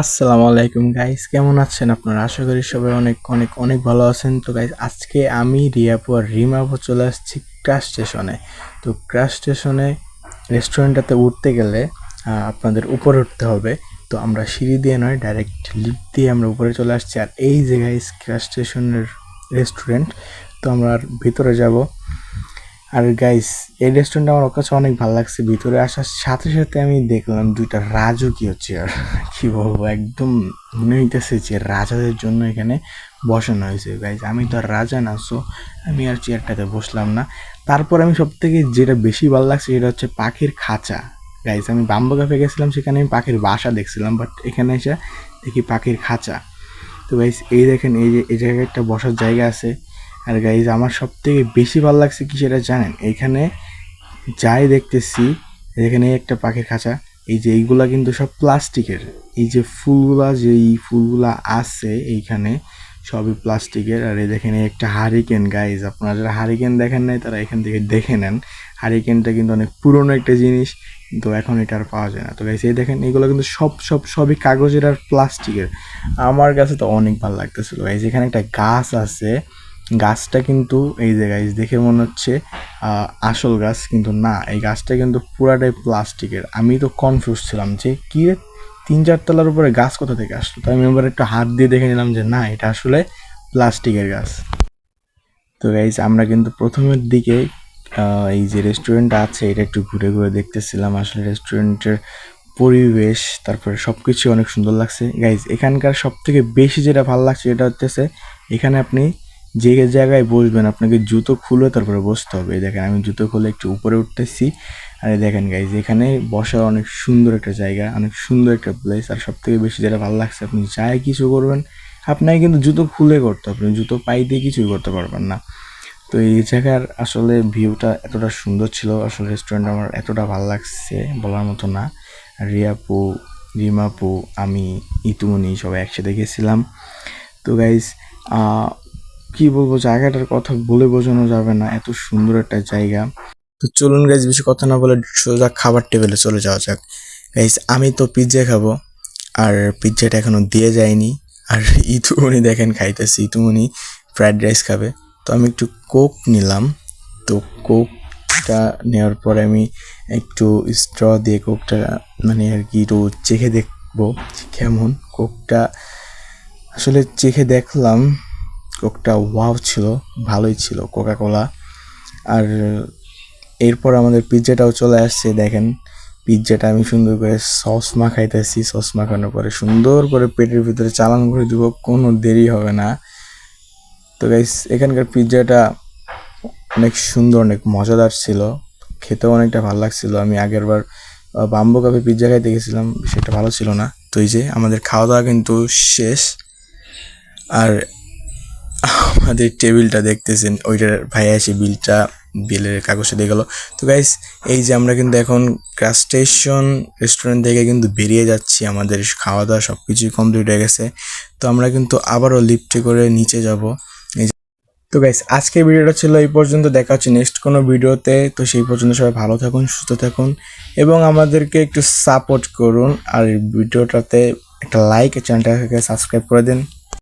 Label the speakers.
Speaker 1: আসসালামু আলাইকুম গাইস কেমন আছেন আপনারা? আশা করি সবাই অনেক অনেক অনেক ভালো আছেন। তো গাইস আজকে আমি রিয়াপু আর রিমাপু চলে আসছি ক্রাশ স্টেশনে তো ক্রাশ স্টেশনে রেস্টুরেন্টটাতে উঠতে গেলে আপনাদের উপরে উঠতে হবে। তো, আমরা সিঁড়ি দিয়ে নয় ডাইরেক্ট লিফট দিয়ে আমরা উপরে চলে আসছি। আর এই যে গাইস ক্রাশ স্টেশনের রেস্টুরেন্ট তো আমরা ভিতরে যাব আর গাইস এই রেস্টুরেন্ট আমার কাছে অনেক ভালো লাগছে। ভিতরে আসার সাথে সাথে আমি দেখলাম দুইটা রাজকীয় চেয়ার কি বলব, একদম মনে হইতেছে যে রাজাদের জন্য এখানে বসানো হয়েছে। গাইস আমি তো আর রাজা না সো আমি আর চেয়ারটাতে বসলাম না। তারপর আমি সব থেকে যেটা বেশি ভালো লাগছে সেটা হচ্ছে পাখির খাঁচা। গাইস আমি বাম্বু কাফে গেছিলাম, সেখানে আমি পাখির বাসা দেখছিলাম বাট এখানে এসে দেখি পাখির খাঁচা। তো গাইস এই দেখেন, এই যে, এই জায়গায় একটা বসার জায়গা আছে। আর গাইজ আমার সব থেকে বেশি ভালো লাগছে কি সেটা জানেন? এইখানে যাই দেখতেছি, এখানে একটা পাখির খাঁচা। এই যে এইগুলা কিন্তু সব প্লাস্টিকের। এই যে ফুলগুলা যে এই ফুলগুলা আছে এইখানে, সবই প্লাস্টিকের। আর এই দেখেন একটা হারিকেন গাইজ আপনারা যারা হারিকেন দেখেন নাই, তারা এখান থেকে দেখে নেন। হারিকেনটা কিন্তু অনেক পুরনো একটা জিনিস কিন্তু এখন এটা আর পাওয়া যায় না। তো গাইজ এই দেখেন এগুলো কিন্তু সব সব, সবই কাগজের আর প্লাস্টিকের। আমার কাছে তো অনেক ভালো লাগতেছিল। গাইজ এখানে একটা গাছ আছে গাছটা কিন্তু এই যে গাছ দেখে মনে হচ্ছে আসল গাছ কিন্তু না। এই গাছটা কিন্তু পুরাটাই প্লাস্টিকের। আমি তো কনফিউজ ছিলাম যে কি তিন চার তলার উপরে গাছ কোথা থেকে আসলো? তো আমি এবার একটু হাত দিয়ে দেখে নিলাম যে না, এটা আসলে প্লাস্টিকের গাছ। তো গাইজ আমরা কিন্তু প্রথমের দিকে এই যে রেস্টুরেন্ট আছে, এটা একটু ঘুরে ঘুরে দেখতেছিলাম। আসলে রেস্টুরেন্টের পরিবেশ, তারপরে সব কিছু অনেক সুন্দর লাগছে। গাইজ এখানকার সব থেকে বেশি যেটা ভালো লাগছে এটা হচ্ছে এখানে আপনি যে জায়গায় বসবেন, আপনাকে জুতো খুলে তারপরে বসতে হবে। দেখেন, আমি জুতো খুলে একটু উপরে উঠতেছি। আর এই দেখেন গাইজ এখানে বসার অনেক সুন্দর একটা জায়গা, অনেক সুন্দর একটা প্লেস আর সব থেকে বেশি যেটা ভালো লাগছে, আপনি যাই কিছু করবেন, আপনাকে কিন্তু জুতো খুলে করতে হবে। জুতো পাই দিয়ে কিছুই করতে পারবেন না। তো এই জায়গার আসলে ভিউটা এতটা সুন্দর ছিল। আসলে রেস্টুরেন্ট আমার এতটা ভালো লাগছে বলার মতো না। রিয়াপু, রিমাপু, আমি, ইতুমনি সবাই একসাথে গেছিলাম। তো গাইজ কি বলব, জায়গাটার কথা বলে বোঝানো যাবে না, এত সুন্দর একটা জায়গা। তো চলুন গাইজ বেশি কথা না বলে সোজা খাবার টেবিলে চলে যাওয়া যাক। গাইজ আমি তো পিৎজা খাব, আর পিৎজাটা এখনও দিয়ে যায়নি আর ইতুমনি দেখেন খাইতেছি, ইতুমনি ফ্রাইড রাইস খাবে। তো আমি একটু কোক নিলাম। তো কোকটা নেওয়ার পরে আমি একটু স্ট্র দিয়ে কোকটা মানে আর কি একটু চেখে দেখব কেমন। কোকটা আসলে চেখে দেখলাম কোকটা ওয়াও ছিল, ভালোই ছিল কোকা কোলা আর এরপর আমাদের পিৎজাটাও চলে আসছে, দেখেন। পিৎজাটা আমি সুন্দর করে সস মাখাইতেছি, সস মাখানোর পরে সুন্দর করে পেটের ভিতরে চালান করে দিব, কোনো দেরি হবে না। তো গাইস এখানকার পিৎজাটা অনেক সুন্দর, অনেক মজাদার ছিল। খেতেও অনেকটা ভালো লাগছিল। আমি আগের বার বাম্বো কাপে পিৎজা খাইতে গেছিলাম, সেটা ভালো ছিল না। তো এই যে, আমাদের খাওয়া দাওয়া কিন্তু শেষ। আর আমাদের টেবিলটা দেখতেছেন, ওইটার ভাই এসে বিলটা, বিলের কাগজটা দিয়ে গেল। তো গাইস এই যে আমরা কিন্তু এখন ক্রাস স্টেশন রেস্টুরেন্ট থেকে কিন্তু বেরিয়ে যাচ্ছি, আমাদের খাওয়া দাওয়া সব কিছুই কমপ্লিট হয়ে গেছে। তো আমরা কিন্তু আবারও লিফটে করে নিচে যাব। এই তো গাইস আজকের ভিডিওটা ছিল এই পর্যন্ত, দেখা হচ্ছে নেক্সট কোনো ভিডিওতে। তো সেই পর্যন্ত সবাই ভালো থাকুন, সুস্থ থাকুন, এবং আমাদেরকে একটু সাপোর্ট করুন। আর ভিডিওটাতে একটা লাইক চ্যানেলটাকে সাবস্ক্রাইব করে দিন।